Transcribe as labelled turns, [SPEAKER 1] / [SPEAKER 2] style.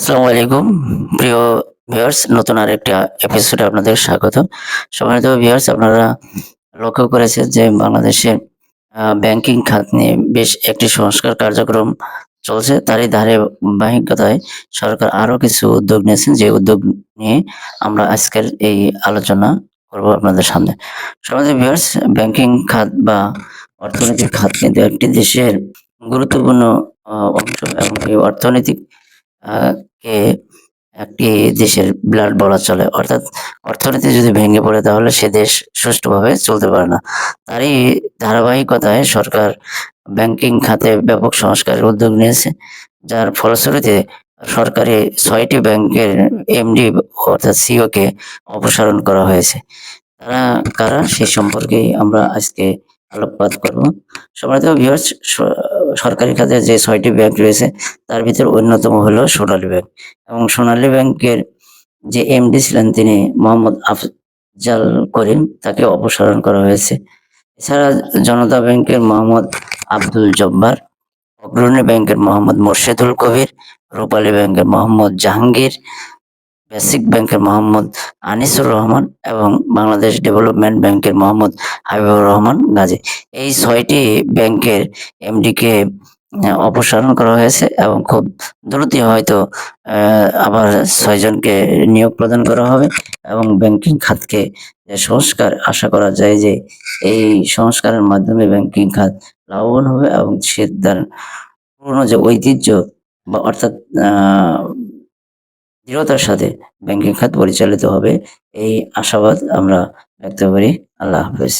[SPEAKER 1] আসসালামু আলাইকুম। প্রিয় ভিউয়ার্স নতুন আরেকটা এপিসোডে আপনাদের স্বাগত। সম্মানিত ভিউয়ার্স আপনারা লক্ষ্য করেছেন যে বাংলাদেশের ব্যাংকিং খাত নিয়ে বেশ একটি সংস্কার কার্যক্রম চলছে। তারই ধারাবাহিকতায় সরকার আরও কিছু উদ্যোগ নিয়েছেন। যে উদ্যোগ নিয়ে আমরা আজকের এই আলোচনা করব আপনাদের সামনে। সম্মানিত ভিউয়ার্স ব্যাংকিং খাত বা অর্থনৈতিক খাত কিন্তু একটি দেশের গুরুত্বপূর্ণ অংশ এবং এই অর্থনৈতিক কে একটি দেশের ব্লাড বলা চলে। অর্থাৎ অর্থনীতি যদি ভেঙে পড়ে তাহলে সে দেশ সুষ্ঠুভাবে চলতে পারে না। তারই ধারাবাহিকতায় সরকার ব্যাংকিং খাতে ব্যাপক সংস্কারের উদ্যোগ নিয়েছে, যার ফলশ্রুতিতে সরকারি ছয়টি ব্যাংকের এমডি অর্থাৎ সিও কে অপসারণ করা হয়েছে। তারা কারা সে সম্পর্কে আমরা আজকে আলোকপাত করব। সম্মানিত ভিউয়ার্স সরকারি খাতে যে ছয়টি ব্যাংক রয়েছে, তার ভিতর অন্যতম হলো সোনালী ব্যাংক এবং সোনালী ব্যাংকের যে এমডি ছিলেন তিনি মোহাম্মদ আফজাল করিম, তাকে অপসারণ করা হয়েছে। এছাড়া জনতা ব্যাংকের মোহাম্মদ আব্দুল জব্বার, অগ্রণী ব্যাংকের মোহাম্মদ মোর্শেদুল কবির, রূপালী ব্যাংকের মোহাম্মদ জাহাঙ্গীর বেসিক ব্যাংকের মোহাম্মদ আনিসুর রহমান এবং বাংলাদেশ ডেভেলপমেন্ট ব্যাংকের মোহাম্মদ হাবিবুর রহমান গাজী। এই ছয়টি ব্যাংকের এমডি কে অপসারণ করা হয়েছে এবং খুব দ্রুতই হয়তো আবার ছয়জনকে নিয়োগ প্রদান করা হবে এবং ব্যাংকিং খাতকে সংস্কার, আশা করা যায় যে এই সংস্কারের মাধ্যমে ব্যাংকিং খাত লাভবান হবে এবং সে তার পুরনো যে ঐতিহ্য বা অর্থাৎ দৃঢ়তার সাথে ব্যাংকিং খাত পরিচালিত হবে। এই আশাবাদ আমরা ব্যক্ত পারি আল্লাহ হাফেজ।